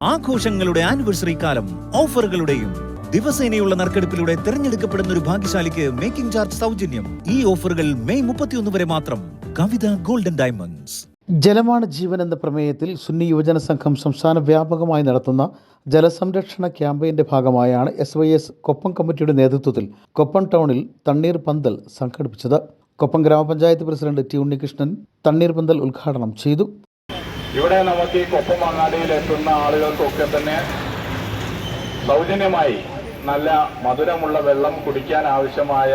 ആഘോഷങ്ങളുടെ ആനിവേഴ്സറി കാലം ഓഫറുകളുടെയും ദിവസേനയുള്ള നറുക്കെടുപ്പിലൂടെ തിരഞ്ഞെടുക്കപ്പെടുന്ന ഒരു ഭാഗ്യശാലിക്ക് മേക്കിംഗ് ചാർജ് സൗജന്യം. ഈ ഓഫറുകൾ മെയ് മുപ്പത്തിയൊന്ന് വരെ മാത്രം. കവിത ഗോൾഡൻ ഡയമണ്ട്സ് ജലമാണ് ജീവൻ എന്ന പ്രമേയത്തിൽ സുന്നി യുവജന സംഘം സംസ്ഥാന വ്യാപകമായി നടത്തുന്ന ജലസംരക്ഷണ ക്യാമ്പയിന്റെ ഭാഗമായാണ് എസ് വൈ എസ് കൊപ്പം കമ്മിറ്റിയുടെ നേതൃത്വത്തിൽ കൊപ്പം ടൗണിൽ തണ്ണീർ പന്തൽ സംഘടിപ്പിച്ചത്. കൊപ്പം ഗ്രാമപഞ്ചായത്ത് പ്രസിഡന്റ് ടി ഉണ്ണികൃഷ്ണൻ തണ്ണീർ പന്തൽ ഉദ്ഘാടനം ചെയ്തു. ഇവിടെ നമുക്ക് ഈ കൊപ്പം അങ്ങാടിയിൽ എത്തുന്ന ആളുകൾക്കൊക്കെ തന്നെ സൗജന്യമായി നല്ല മധുരമുള്ള വെള്ളം കുടിക്കാൻ ആവശ്യമായ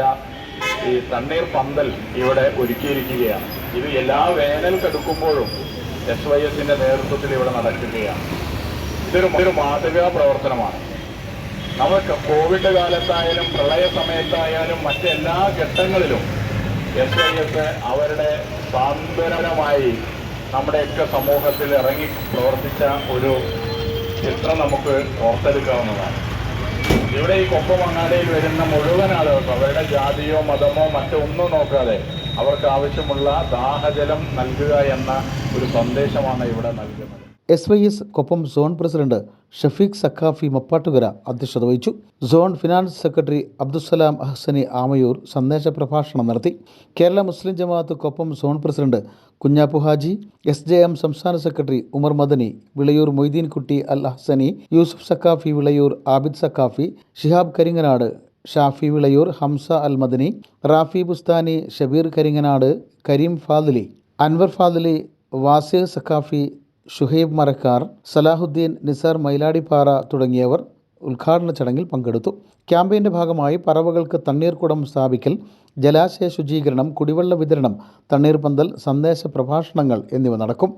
ഈ തണ്ണീർ പന്തൽ ഇവിടെ ഒരുക്കിയിരിക്കുകയാണ്. ഇത് എല്ലാ വേനൽ കെടുക്കുമ്പോഴും എസ് വൈ എസിന്റെ നേതൃത്വത്തിൽ ഇവിടെ നടക്കുകയാണ്. ഇതൊരു ഒരു മാതൃകാ പ്രവർത്തനമാണ്. നമുക്ക് കോവിഡ് കാലത്തായാലും പ്രളയ സമയത്തായാലും മറ്റെല്ലാ ഘട്ടങ്ങളിലും എസ് വൈ എസ് അവരുടെ സാന്ത്വനമായി നമ്മുടെയൊക്കെ സമൂഹത്തിൽ ഇറങ്ങി പ്രവർത്തിച്ച ഒരു ചിത്രം നമുക്ക് ഓർത്തെടുക്കാവുന്നതാണ്. ഇവിടെ ഈ കൊപ്പം അങ്ങാടിയിൽ വരുന്ന മുഴുവൻ ആളുകൾക്ക് അവരുടെ ജാതിയോ മതമോ മറ്റോ ഒന്നും നോക്കാതെ അവർക്ക് ആവശ്യമുള്ള ദാഹജലം നൽകുക എന്ന ഒരു സന്ദേശമാണ് ഇവിടെ നൽകുന്നത്. S Y S Koppam zone president Shafeeq Saqafi Mappattukara അധ്യക്ഷത വഹിച്ചു. Zone finance secretary Abdussalam Ahsani Amayur സന്ദേശ പ്രഭാഷണം നടത്തി. Kerala Muslim Jamaath Koppam zone president Kunhappu Haji S J M സംസ്ഥാന സെക്രട്ടറി ഉമർ മദനി വിളയൂർ മൊയ്തീൻ കുട്ടി അൽ അഹ്സനി യൂസുഫ് സക്കാഫി വിളയൂർ ആബിദ് സക്കാഫി ഷിഹാബ് കരിങ്ങനാട് ഷാഫി വിളയൂർ ഹംസ അൽ മദനി റാഫി ബുസ്താനി ഷബീർ കരിങ്ങനാട് കരീം ഫാദിലി അൻവർ ഫാദിലി വാസിഹ് സക്കാഫി ഷുഹൈബ് മരക്കാർ സലാഹുദ്ദീൻ നിസാർ മൈലാടിപ്പാറ തുടങ്ങിയവർ ഉദ്ഘാടന ചടങ്ങിൽ പങ്കെടുത്തു. ക്യാമ്പയിന്റെ ഭാഗമായി പറവകൾക്ക് തണ്ണീർക്കുടം സ്ഥാപിക്കൽ ജലാശയ ശുചീകരണം കുടിവെള്ള വിതരണം തണ്ണീർപന്തൽ സന്ദേശ പ്രഭാഷണങ്ങൾ എന്നിവ നടക്കും.